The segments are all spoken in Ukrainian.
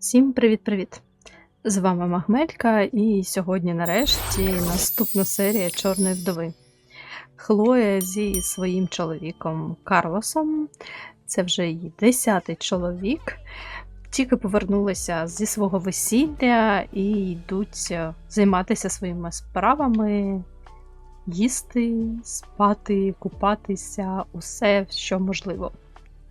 Всім привіт-привіт! З вами Магмелька, і сьогодні, нарешті, наступна серія Чорної вдови. Хлоя зі своїм чоловіком Карлосом. Це вже її десятий чоловік. Тільки повернулися зі свого весілля і йдуть е, займатися своїми справами, їсти, спати, купатися, усе, що можливо.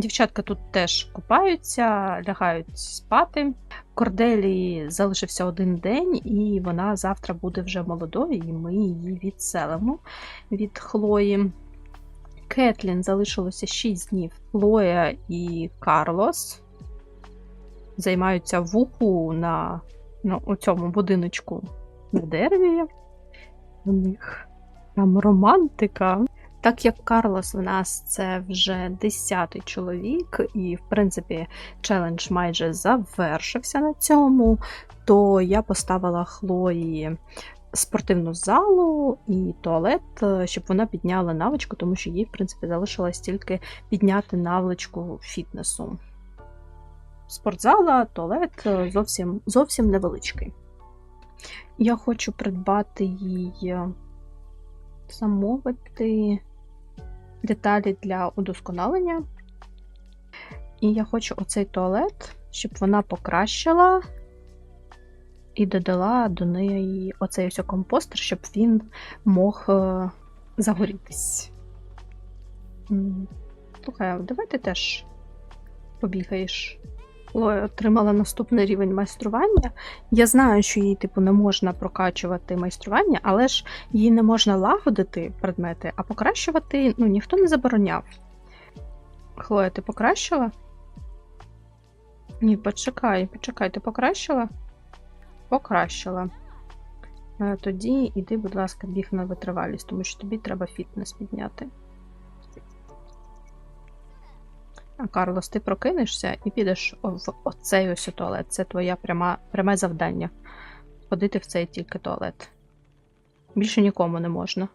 Дівчатка тут теж купаються, лягають спати. Корделі залишився один день, і вона завтра буде вже молодою, і ми її відселимо від Хлої. Кетлін залишилося 6 днів. Хлоя і Карлос займаються вуху на ну, у цьому будиночку на дереві. У них там романтика. Так як Карлос в нас це вже десятий чоловік, і, в принципі, челендж майже завершився на цьому, то я поставила Хлої спортивну залу і туалет, е, щоб вона підняла навичку, тому що їй, в принципі, залишилось тільки підняти навичку фітнесу. Спортзала, туалет е, зовсім, зовсім невеличкий. Я хочу придбати їй е, замовити деталі для удосконалення. І я хочу оцей туалет, щоб вона покращила і додала до неї оцей ось компостер, щоб він мог е, загорітись. Слухай, давай ти теж побігаєш. Отримала наступний рівень майстрування. Я знаю, що їй, типу, не можна прокачувати майстрування, але ж їй не можна лагодити предмети, а покращувати ну, ніхто не забороняв. Хлоя, ти покращила? Ні, почекай, почекай, ти покращила? Покращила. Е, Тоді іди, будь ласка, біг на витривалість, тому що тобі треба фітнес підняти. Карлос, ти прокинешся і підеш в оцей ось туалет. Це твоє пряме завдання. Ходити в цей тільки туалет. Більше нікому не можна.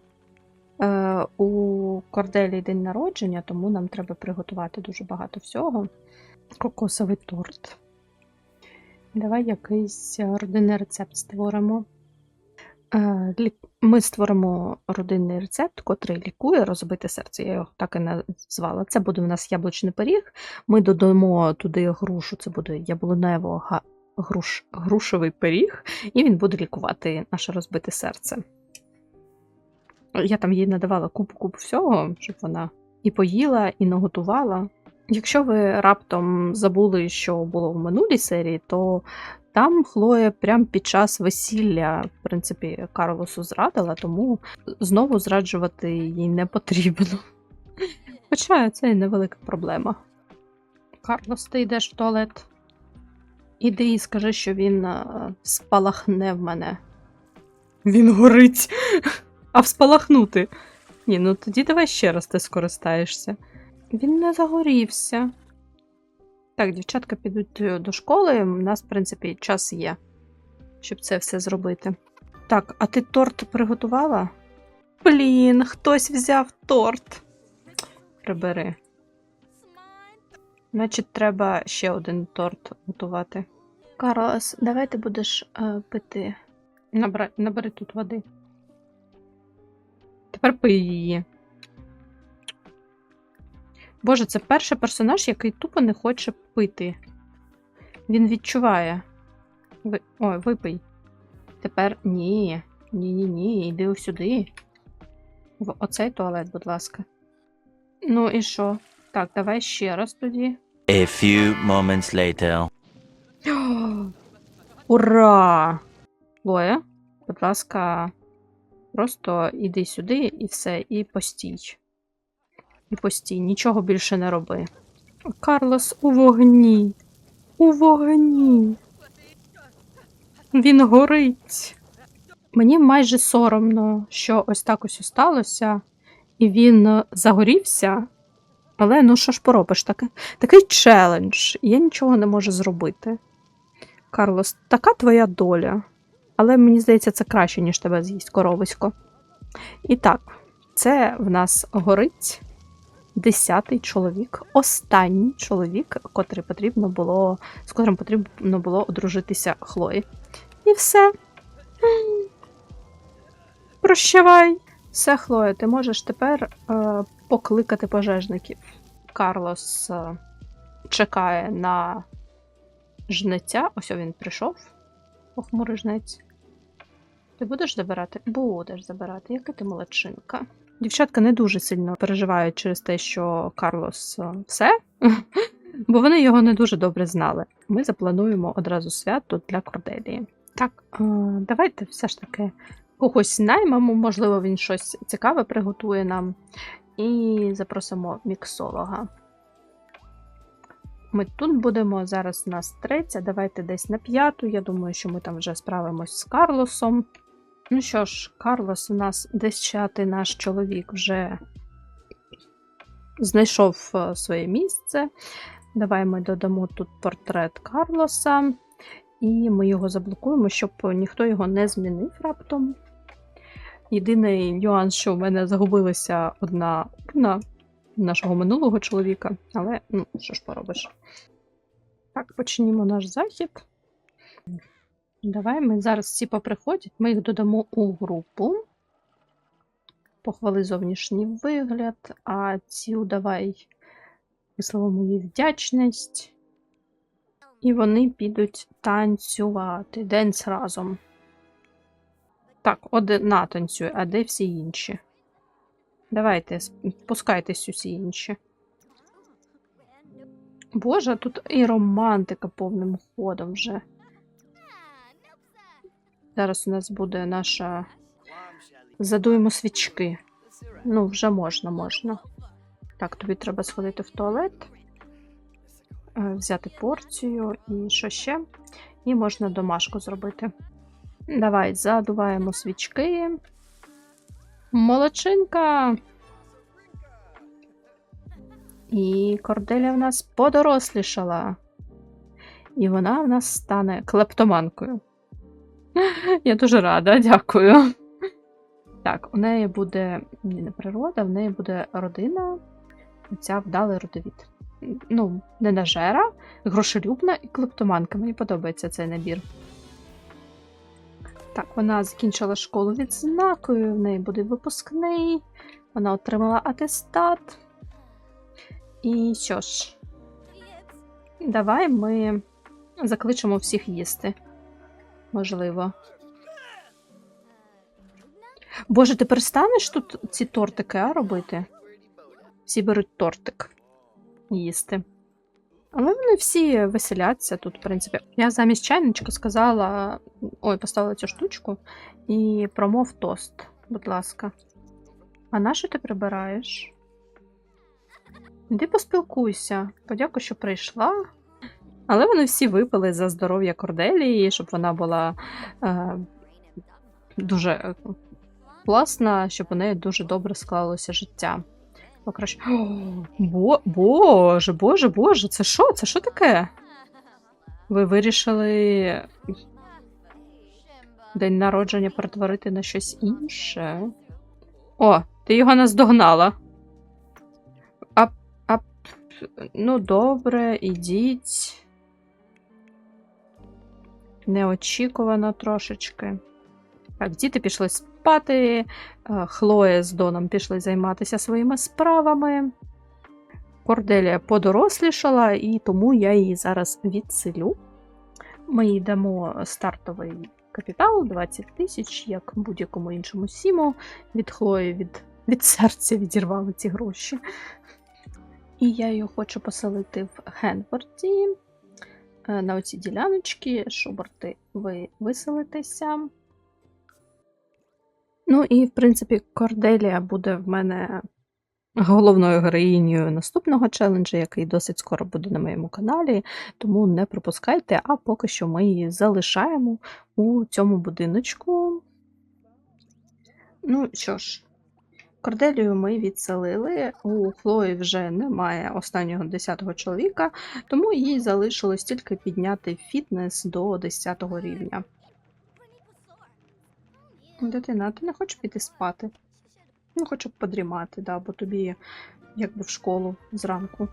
Е, у Корделії день народження, тому нам треба приготувати дуже багато всього. Кокосовий торт. Давай якийсь родинний рецепт створимо. Е, Ми створимо родинний рецепт, котрий лікує розбите серце. Я його так і назвала. Це буде у нас яблучний пиріг. Ми додамо туди грушу, це буде яблунево груш, грушовий пиріг, і він буде лікувати наше розбите серце. Я там їй надавала купу-купу всього, щоб вона і поїла, і наготувала. Якщо ви раптом забули, що було в минулій серії, то там Хлоя прямо під час весілля, в принципі, Карлосу зрадила, тому знову зраджувати їй не потрібно. Хоча це і невелика проблема. Карлос, ти йдеш в туалет. Іди і скажи, що він е, спалахне в мене. Він горить. А вспалахнути. Ні, ну тоді давай ще раз ти скористаєшся. Він не загорівся. Так, дівчатка підуть е, до школи. У нас, в принципі, час є, щоб це все зробити. Так, а ти торт приготувала? Блін, хтось взяв торт. Прибери. Значить, треба ще один торт готувати. Карлос, давай ти будеш е, пити. Набра... Набери тут води. Тепер пий її. Боже, це перший персонаж, який тупо не хоче пити. Він відчуває. Ви... Ой, випий. Тепер ні. Ні-ні ні, йди ось сюди. В оцей туалет, будь ласка. Ну і що? Так, давай ще раз тоді. A few moments later. Ура! Лоя, будь ласка, просто іди сюди і все, і постій. І постій, нічого більше не роби. Карлос у вогні. У вогні. Він горить. Мені майже соромно, що ось так ось сталося, і він е, загорівся. Але ну що ж поробиш таке? Такий челендж. Я нічого не можу зробити. Карлос, така твоя доля. Але мені здається, це краще, ніж тебе з'їсть коровисько. І так, це в нас горить. Десятий чоловік, останній чоловік, котрий потрібно було, з котрим потрібно було одружитися Хлої. І все. Прощавай. Все, Хлоя, ти можеш тепер е, покликати пожежників. Карлос е, чекає на жнеця. Ось він прийшов. Похмурий жнець. Ти будеш забирати? Будеш забирати. Яка ти молодчинка. Дівчатка не дуже сильно переживають через те, що Карлос е, все, бо вони його не дуже добре знали. Ми заплануємо одразу свято для Корделії. Так, е, давайте все ж таки когось наймемо, можливо, він щось цікаве приготує нам. І запросимо міксолога. Ми тут будемо. Зараз у нас третя. Давайте десь на п'яту. Я думаю, що ми там вже справимось з Карлосом. Ну що ж, Карлос у нас десятий наш чоловік вже знайшов е, своє місце. Давай ми додамо тут портрет Карлоса, і ми його заблокуємо, щоб ніхто його не змінив раптом. Єдиний нюанс, що в мене загубилася одна урна нашого минулого чоловіка, але ну, що ж поробиш. Так, почнімо наш захід. Давай ми зараз всі поприходять, ми їх додамо у групу. Похвали зовнішній вигляд, а цю давай висловимо їй вдячність. І вони підуть танцювати. Денс разом. Так, одна танцює, а де всі інші? Давайте, спускайтесь усі інші. Боже, тут і романтика повним ходом вже. Зараз у нас буде наша. Задуємо свічки. Ну, вже можна, можна. Так, тобі треба сходити в туалет, е, взяти порцію і що ще. І можна домашку зробити. Давай, задуваємо свічки. Молодчинка. І Корделія в нас подорослішала. І вона в нас стане клептоманкою. Я дуже рада, дякую. Так, у неї буде ні, не природа, в неї буде родина. Ця вдалий родовід. Ну, не нажера, грошелюбна і клептоманка. Мені подобається цей набір. Так, вона закінчила школу відзнакою, в неї буде випускний, вона отримала атестат. І що ж, давай ми закличемо всіх їсти. Можливо. Боже, ти перестанеш тут ці тортики а, робити? Всі беруть тортик їсти. Але вони всі веселяться тут, в принципі. Я замість чайничка сказала. Ой, поставила цю штучку і промов тост, будь ласка. А на що ти прибираєш? Іди поспілкуйся. Подякуй, що прийшла. Але вони всі випили за здоров'я Корделії, щоб вона була е, дуже е, класна, щоб у неї дуже добре склалося життя. Покраще. Бо, боже, боже, боже, це що? Це що таке? Ви вирішили день народження перетворити на щось інше? О, ти його наздогнала. А, а, ну, добре, ідіть. Неочікувано трошечки. Так, діти пішли спати. е, Хлоя з Доном пішли займатися своїми справами. Корделія подорослішала, і тому я її зараз відселю. Ми їй дамо стартовий капітал 20 тисяч, як будь-якому іншому сіму. Від Хлої від, від серця відірвали ці гроші. І я її хочу поселити в Генфорді на оці діляночки. Шуберти, ви виселитеся. Ну і, в принципі, Корделія буде в мене головною героїнею наступного челенджу, який досить скоро буде на моєму каналі. Тому не пропускайте, а поки що ми її залишаємо у цьому будиночку. Ну що ж, Корделію ми відселили. У Хлої вже немає останнього 10-го чоловіка, тому їй залишилось тільки підняти фітнес до 10 рівня. Дитина, ти не хочеш піти спати? Ну, хочу подрімати, да, бо тобі якби в школу зранку.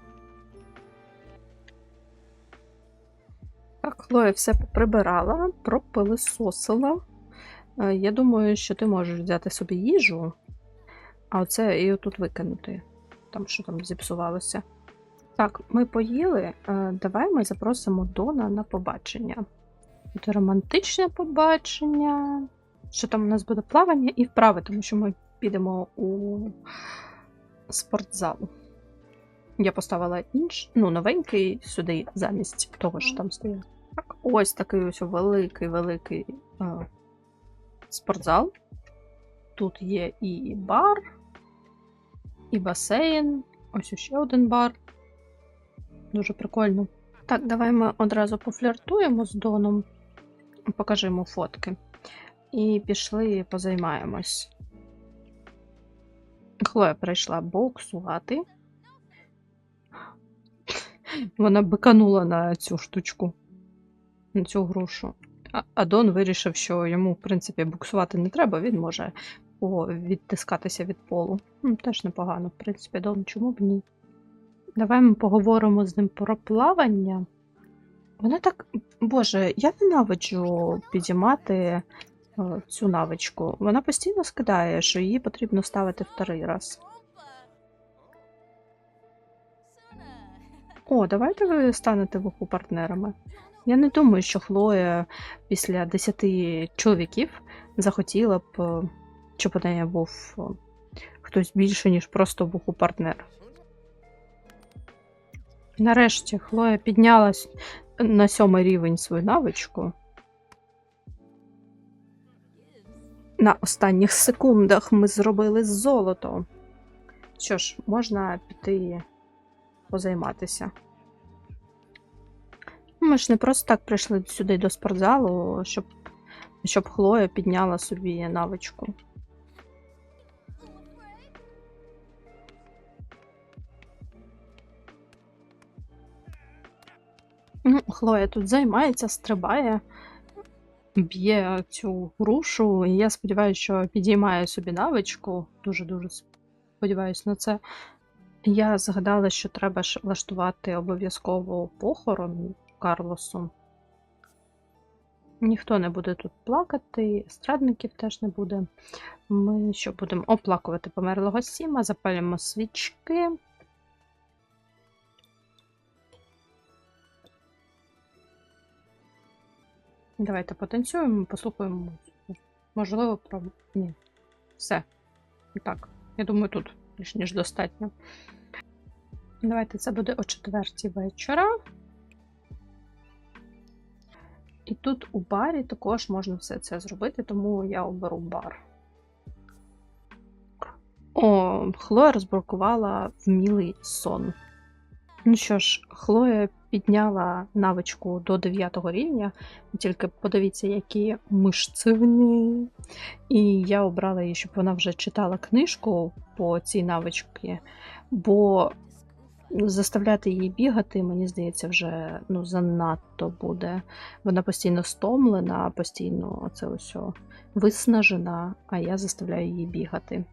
Так, Хлоя все прибирала, пропилисосила. Е, Я думаю, що ти можеш взяти собі їжу, а оце і отут викинути. Там що там зіпсувалося. Так, ми поїли. Е, Давай ми запросимо Дона на побачення. Це романтичне побачення. Що там у нас буде плавання і вправи, тому що ми підемо у спортзал. Я поставила інш, ну, новенький сюди замість того, що там стояв. Так, ось такий ось великий-великий е, спортзал. Тут є і бар, і басейн. Ось ще один бар. Дуже прикольно. Так, давай ми одразу пофліртуємо з Доном. Покажи йому фотки. І пішли позаймаємось. Хлоя прийшла боксувати. Вона биканула на цю штучку, на цю грушу. А Дон вирішив, що йому, в принципі, буксувати не треба, він може о, відтискатися від полу. М, Теж непогано, в принципі, Дон, чому б ні? Давай ми поговоримо з ним про плавання. Вона так. Боже, я ненавиджу підіймати е, цю навичку. Вона постійно скидає, що її потрібно ставити вторий раз. О, давайте ви станете вуху партнерами. Я не думаю, що Хлоя після 10 чоловіків захотіла б, щоб у неї був е, хтось більше, ніж просто вуху партнер. Нарешті Хлоя піднялась на сьомий рівень свою навичку. На останніх секундах ми зробили золото. Що ж, можна піти позайматися. Ми ж не просто так прийшли сюди до спортзалу, щоб, щоб Хлоя підняла собі навичку. Ну, Хлоя тут займається, стрибає, б'є цю грушу, і я сподіваюся, що підіймає собі навичку. Дуже-дуже сподіваюся на це. Я згадала, що треба ж влаштувати обов'язково похорон Карлосу. Ніхто не буде тут плакати, страдників теж не буде. Ми що будемо оплакувати померлого Сіма, запалимо свічки. Давайте потанцюємо, послухаємо музику. Можливо, про. Ні. Все. Так, я думаю, тут більш ніж достатньо. Давайте це буде о четвертій вечора. І тут у барі також можна все це зробити, тому я оберу бар. О, Хлоя розблокувала вмілий сон. Ну що ж, Хлоя підняла навичку до 9 рівня. Тільки подивіться, які ній. І я обрала її, щоб вона вже читала книжку по цій навичці, бо заставляти її бігати, мені здається, вже ну, занадто буде. Вона постійно стомлена, постійно це ось виснажена, а я заставляю її бігати.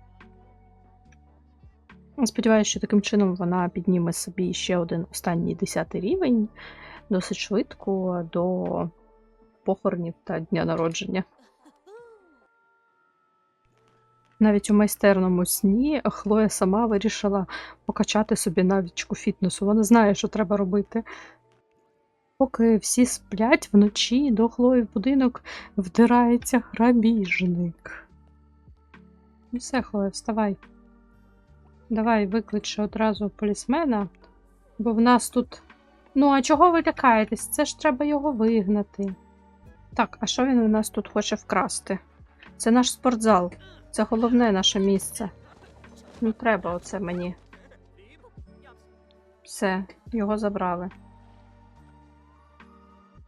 Сподіваюся, що таким чином вона підніме собі ще один останній 10 рівень досить швидко до похоронів та дня народження. Навіть у майстерному сні Хлоя сама вирішила покачати собі навичку фітнесу. Вона знає, що треба робити. Поки всі сплять вночі, до Хлої в будинок вдирається грабіжник. Ну все, Хлоя, вставай. Давай викличе одразу полісмена, бо в нас тут. Ну, а чого ви лякаєтесь? Це ж треба його вигнати. Так, а що він у нас тут хоче вкрасти? Це наш спортзал. Це головне наше місце. Не треба оце мені. Все, його забрали.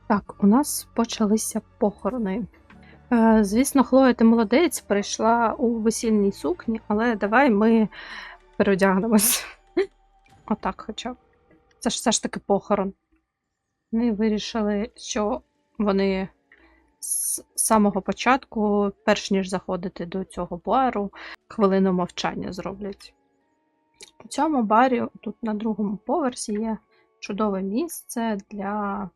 Так, у нас почалися похорони. Е, звісно, Хлоя, ти молодець, прийшла у весільній сукні, але давай ми переодягнемось. Отак хоча. Це ж все ж таки похорон. Вони вирішили, що вони з самого початку, перш ніж заходити до цього бару, хвилину мовчання зроблять. У цьому барі, тут на другому поверсі, є чудове місце для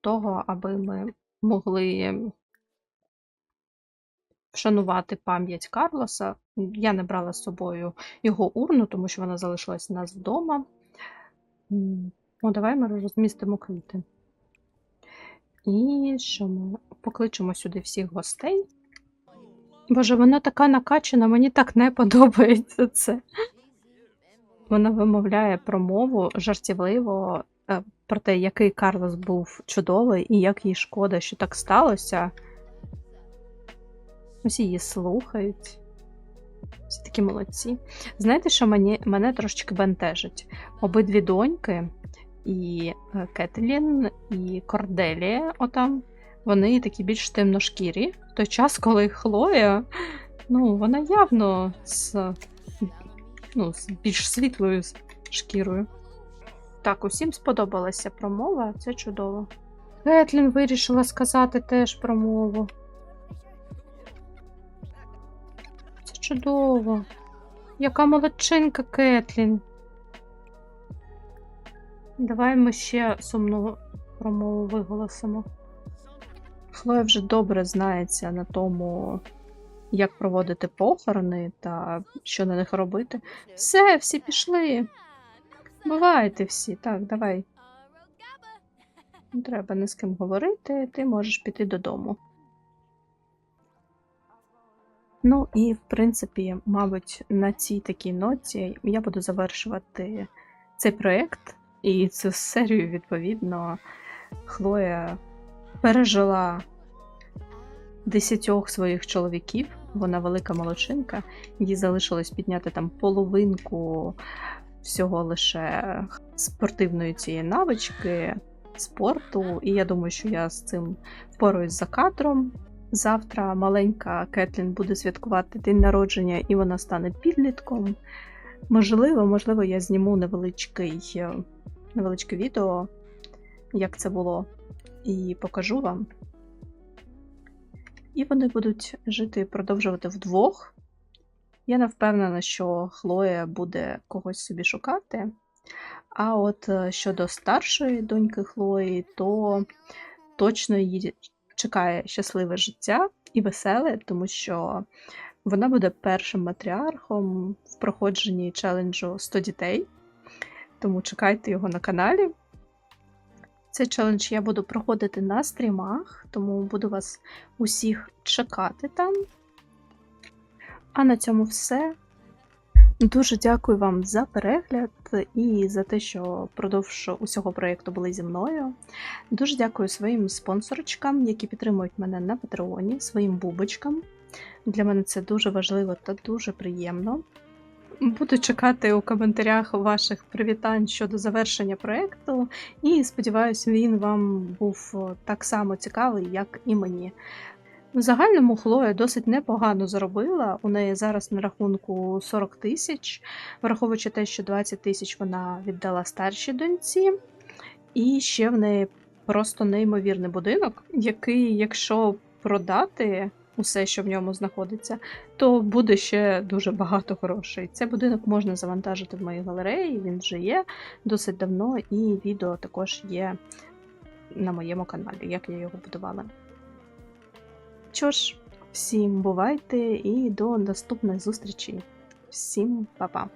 того, аби ми могли вшанувати пам'ять Карлоса. Я не брала з собою його урну, тому що вона залишилась у нас вдома. О, давай ми розмістимо квіти. І що ми покличемо сюди всіх гостей. Боже, вона така накачана, мені так не подобається це. Вона вимовляє промову жартівливо е, про те, який Карлос був чудовий і як їй шкода, що так сталося. Усі її слухають. Всі такі молодці. Знаєте, що мені, мене трошечки бентежить? Обидві доньки, і е, Кетлін, і Корделія, отам, вони такі більш темношкірі. В той час, коли Хлоя, ну, вона явно з, ну, з більш світлою шкірою. Так, усім сподобалася промова, це чудово. Кетлін вирішила сказати теж промову. Чудово. Яка молодчинка Кетлін. Давай ми ще сумну промову виголосимо. Хлоя вже добре знається на тому, як проводити похорони та що на них робити. Все, всі пішли. Бувайте всі. Так, давай. Не треба ні з ким говорити, ти можеш піти додому. Ну і, в принципі, мабуть, на цій такій ноті я буду завершувати цей проєкт і цю серію, відповідно, Хлоя пережила десятьох своїх чоловіків. Вона велика молодчинка. Їй залишилось підняти там половинку всього лише спортивної цієї навички, спорту. І я думаю, що я з цим впораюсь за кадром. Завтра маленька Кетлін буде святкувати день народження, і вона стане підлітком. Можливо, можливо, я зніму невеличкий, е, невеличке відео, як це було, і покажу вам. І вони будуть жити продовжувати вдвох. Я не впевнена, що Хлоя буде когось собі шукати. А от е, щодо старшої доньки Хлої, то точно її чекає щасливе життя і веселе, тому що вона буде першим матріархом в проходженні челенджу 100 дітей. Тому чекайте його на каналі. Цей челендж я буду проходити на стрімах, тому буду вас усіх чекати там. А на цьому все. Дуже дякую вам за перегляд і за те, що впродовж усього проєкту були зі мною. Дуже дякую своїм спонсорочкам, які підтримують мене на Патреоні, своїм бубочкам. Для мене це дуже важливо та дуже приємно. Буду чекати у коментарях ваших привітань щодо завершення проєкту, і сподіваюся, він вам був так само цікавий, як і мені. В загальному Хлоя досить непогано заробила. У неї зараз на рахунку 40 тисяч, враховуючи те, що 20 тисяч вона віддала старшій доньці. І ще в неї просто неймовірний будинок, який, якщо продати усе, що в ньому знаходиться, то буде ще дуже багато грошей. Цей будинок можна завантажити в моїй галереї, він вже є досить давно, і відео також є на моєму каналі, як я його будувала. Що ж, всім бувайте і до наступних зустрічей. Всім па-па!